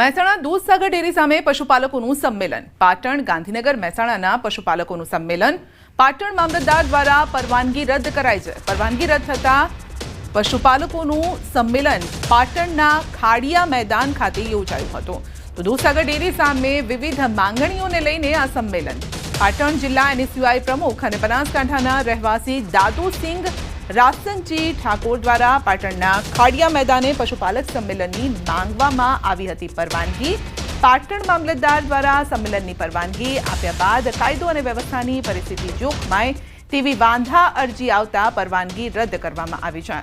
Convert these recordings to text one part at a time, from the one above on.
Mehsana Dudhsagar dairy સામે પશુપાલકોનું સંમેલન. પાટણ ગાંધીનગર મહેસાણાના પશુપાલકોનું સંમેલન. પાટણ મામલતદાર દ્વારા પરવાનગી રદ કરાઈ છે. પરવાનગી રદ થતાં પશુપાલકોનું સંમેલન પાટણના ખાડિયા મેદાન ખાતે યોજાયું હતું. તો દૂધસાગર ડેરી સામે વિવિધ માંગણીઓને લઈને આ સંમેલન. પાટણ જિલ્લા એનએસયુઆઈ પ્રમુખ અને બનાસકાંઠાના રહેવાસી દાદુસિંહ રાસનજી ઠાકોર દ્વારા પાટણના ખાડિયા મેદાને પશુપાલક સંમેલનની માંગવામાં આવી હતી પરવાનગી. પાટણ મામલતદાર દ્વારા સંમેલનની પરવાનગી આપ્યા બાદ કાયદો અને વ્યવસ્થાની પરિસ્થિતિ જોખમાય તેવી વાંધા અરજી આવતા પરવાનગી રદ કરવામાં આવી છે.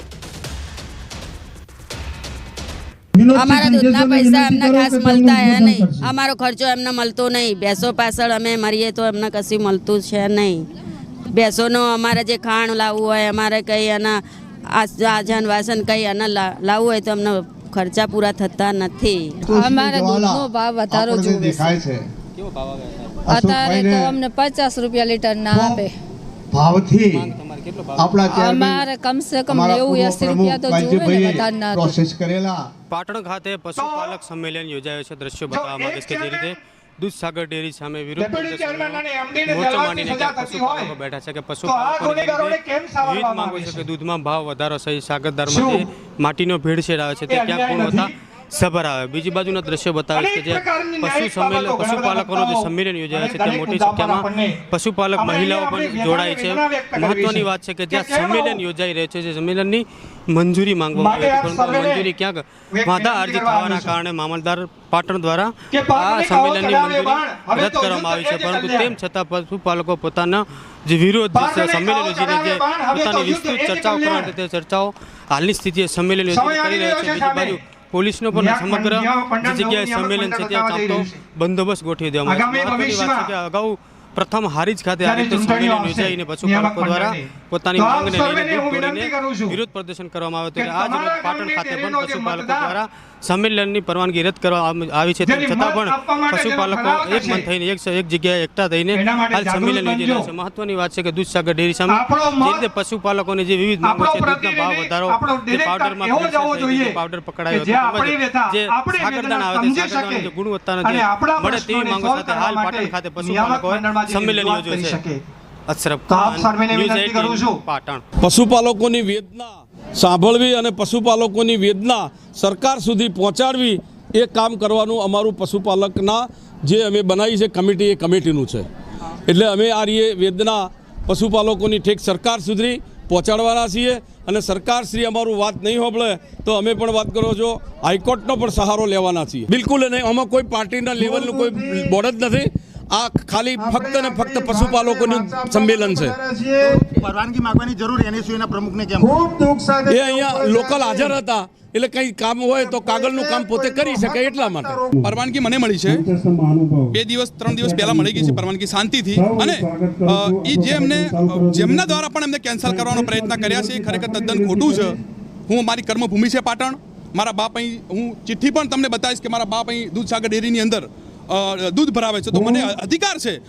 અમારા દૂધના પૈસા એમને ખાસ મળતા હે નહીં. અમારો ખર્ચો એમને મળતો નહીં. ભેંસો પાછળ અમે મરીએ તો એમને કશું મળતું છે નહીં. ભેંસોનો અમારે જે ખાણ લાવવું હોય અમારે કંઈ એના આજન વાસન કંઈ એને લાવવું હોય તો અમને ખર્ચા પૂરા થતા નથી. અમારે દૂધનો ભાવ વધારો જોવે છે. અત્યારે તો અમને પચાસ રૂપિયા લીટર ના આપે. ભાવથી અમારે કમસે કમ નેવું એસી રૂપિયા તો જોવે ને વધારે ના પ્રોસેસ કરેલા. પાટણ ખાતે પશુપાલક સંમેલન યોજાયો છે. દ્રશ્યો બતાવવા માંગે છે જે રીતે દૂધસાગર ડેરી સામે વિરુદ્ધ મોરચો માંડીને. પશુપાલકો બેઠા છે કે પશુ વિવિધ માંગો છે? કે દૂધમાં ભાવ વધારો સહિત સાગરદારમાં? જે માટીનો ભેળસેળ આવે છે તે ક્યાંક? થતા સભર આવે. બીજી બાજુના દ્રશ્યો બતાવે છે જે પશુ સંમેલન પશુપાલકોનું જે સંમેલન યોજાય છે ત્યાં તે મોટી સંખ્યામાં પશુપાલક મહિલાઓ પણ જોડાય છે. મહત્વની વાત છે કે જ્યાં સંમેલન યોજાઈ રહ્યું છે જે સંમેલનની મંજૂરી માંગવામાં આવી હતી પરંતુ મંજૂરી ક્યાંક વાંધા અરજી થવાના કારણે મામલદાર પાટણ દ્વારા આ સંમેલનની મંજૂરી રદ કરવામાં આવી છે. પરંતુ તેમ છતાં પશુપાલકો પોતાના જે વિરોધ સંમેલન યોજીને જે પોતાની વિસ્તૃત ચર્ચાઓ. કરવા માટે તે ચર્ચાઓ હાલની સ્થિતિએ સંમેલન યોજીને કરી રહ્યા છે. બીજી બાજુ પોલીસનો પણ સમગ્ર જગ્યાએ સંમેલન છે ત્યાં ચાંપતો બંદોબસ્ત ગોઠવી દેવામાં આવ્યો. અગાઉ પ્રથમ હારીજ ખાતે આ રીતે સંમેલન યોજાઈને પશુપાલકો દ્વારા પોતાની માંગને લઈને વિરોધ પ્રદર્શન કરવામાં આવ્યું કે હતું આજ રોજ પાટણ ખાતે પણ પશુપાલકો દ્વારા સંમેલનની પરવાનગી રદ કરવામાં આવી છે તેમ છતાં પણ પશુપાલકો એક મન થઈને એક એક જગ્યાએ એકઠા થઈને હાલ સંમેલન યોજી રહ્યા છે. મહત્વની વાત છે કે દૂધસાગર ડેરી સામે જે રીતે પશુપાલકોની જે વિવિધ માંગો છે દૂધના ભાવ વધારો જે પાવડરમાં પાવડર પકડાયો હતો જે આપણી આવે છે સમજી સાગરદાણાની ગુણવત્તાના જે મળે તેવી માંગો સાથે હાલ પાટણ ખાતે જઈને સંમેલન યોજ્યું છે અશરફ તો આપ ખાન, સર્વેને ન્યૂઝ વિનંતી કરું 18, છું. પાટણ. પશુપાલકોની વેદના સાંભળવી અને પશુપાલકોની વેદના સરકાર સુધી પહોંચાડવી એ કામ કરવાનું અમારું પશુપાલકના જે અમે બનાવી છે કમિટી એ કમિટીનું છે. એટલે અમે આ રીએ વેદના પશુપાલકોની ઠેક સરકાર સુધી પહોંચાડવાના છીએ અને સરકાર શ્રી અમારું વાત નહીં હોબળે તો અમે પણ વાત કરો છો હાઈકોર્ટનો પણ સહારો લેવાના છીએ. બિલકુલ નહીં આમાં કોઈ પાર્ટીના લેવલનું કોઈ બોર્ડ જ નથી. આ ખાલી ફક્ત ને ફક્ત પશુપાલકોનું સંમેલન છે. પરવાનગી માંગવાની જરૂર એનએસયુના પ્રમુખને કેમ? ખૂબ દુઃખ સાથે એ અહીંયા લોકલ હાજર હતા એટલે કંઈ કામ હોય તો કાગળનું કામ પોતે કરી શકે એટલા માટે. પરવાનગી મને મળી છે. બે દિવસ ત્રણ દિવસ પહેલા મળી ગઈ છે પરવાનગી શાંતિથી. અને એ જે એમને જેમના દ્વારા પણ એમને કેન્સલ કરવાનો પ્રયત્ન કર્યા છે એ ખરેખર તદ્દન ખોટું છે. હું મારી કર્મભૂમિ છે પાટણ. મારા બાપ અહીં હું ચિઠ્ઠી પણ તમને બતાવીશ કે મારા બાપ અહીં દૂધસાગર ડેરીની અંદર દૂધ ભરાવે છે. તો મને અધિકાર છે.